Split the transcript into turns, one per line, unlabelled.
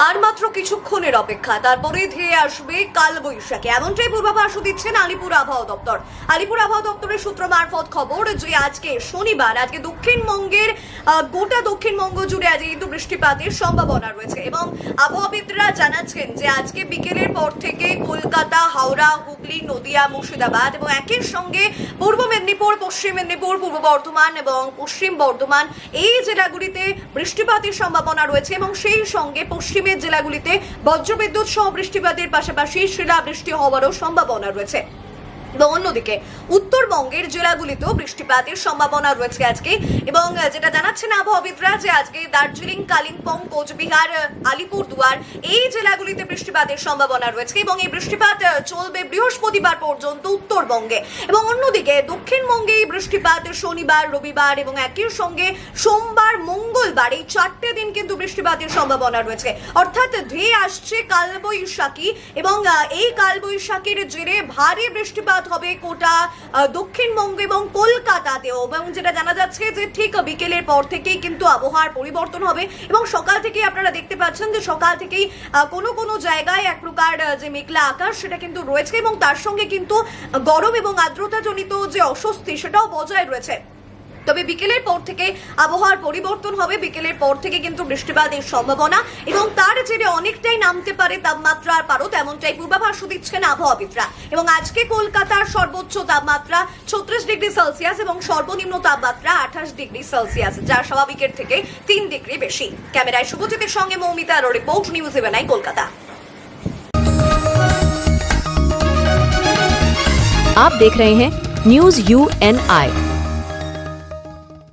মাত্র কিছুক্ষণের অপেক্ষা, তারপরে ধেয়ে আসবে কাল বৈশাখী এমনটাই পূর্বাভাসও দিচ্ছেন আলিপুর আবহাওয়া দপ্তর। আলিপুর আবহাওয়া দপ্তরের সূত্র মারফত খবর যে আজকে শনিবার, আজকে দক্ষিণবঙ্গের গোটা দক্ষিণবঙ্গ জুড়ে আজ কিন্তু বৃষ্টিপাতের সম্ভাবনা রয়েছে এবং আবহাওয়াবিদরা জানাচ্ছেন যে আজকে বিকেলের পর থেকে কলকাতা, হাওড়া, হুগলি, নদিয়া, মুর্শিদাবাদ এবং একই সঙ্গে পূর্ব মেদিনীপুর, পশ্চিম মেদিনীপুর, পূর্ব বর্ধমান এবং পশ্চিম বর্ধমান এই জেলাগুলিতে বৃষ্টিপাতের সম্ভাবনা রয়েছে এবং সেই সঙ্গে পশ্চিমের জেলাগুলিতে বজ্রবিদ্যুৎ সহ বৃষ্টিপাতের পাশাপাশি শিলাবৃষ্টি হওয়ারও সম্ভাবনা রয়েছে। অন্যদিকে উত্তরবঙ্গের জেলাগুলিতেও বৃষ্টিপাতের সম্ভাবনা রয়েছে আজকে। এবং যেটা জানাচ্ছেন আবহাওয়াবিদরা যে আজকে দার্জিলিং, কালিম্পং, কোচবিহার, আলিপুরদুয়ার এই জেলাগুলিতে বৃষ্টিপাতের সম্ভাবনা রয়েছে এবং এই বৃষ্টিপাত চলবে বৃহস্পতিবার পর্যন্ত উত্তরবঙ্গে। এবং অন্যদিকে দক্ষিণবঙ্গে এই বৃষ্টিপাত শনিবার, রবিবার এবং একই সঙ্গে সোমবার, মঙ্গলবার এই চারটে দিন কিন্তু বৃষ্টিপাতের সম্ভাবনা রয়েছে। অর্থাৎ ধেয়ে আসছে কালবৈশাখী এবং এই কালবৈশাখীর জেরে ভারী বৃষ্টিপাত হবে কোটা দক্ষিণবঙ্গ এবং কলকাতাতেও। এবং যেটা জানা যাচ্ছে যে ঠিক বিকেলের পর থেকেই কিন্তু আবহাওয়ার পরিবর্তন হবে এবং সকাল থেকেই আপনারা দেখতে পাচ্ছেন যে সকাল থেকেই কোনো কোনো জায়গায় এক প্রকার যে মেঘলা আকাশ সেটা কিন্তু রয়েছে এবং তার সঙ্গে কিন্তু গরম এবং আর্দ্রতাজনিত যে অস্বস্তি সেটাও বজায় রয়েছে। তবে বিকেলের পর থেকে আবহাওয়ার পরিবর্তন হবে বিকেলের পর থেকে কিন্তু বৃষ্টিপাতের সম্ভাবনা এবং তার জেরে অনেকটাই নামতে পারে তাপমাত্রার পারো তেমনটাই পূর্বাভাস দিচ্ছেন আবহাওয়াবিদরা এবং আজকে কলকাতার সর্বোচ্চ তাপমাত্রা ছত্রিশ ডিগ্রি সেলসিয়াস এবং সর্বনিম্ন তাপমাত্রা আঠাশ ডিগ্রি সেলসিয়াস যা স্বাভাবিকের থেকে তিন ডিগ্রি বেশি ক্যামেরায় শুভজিতের সঙ্গে মৌমিতা আরো রিপোর্ট নিউজ ইভেনাই কলকাতা
आप देख रहे हैं न्यूज यू एन आई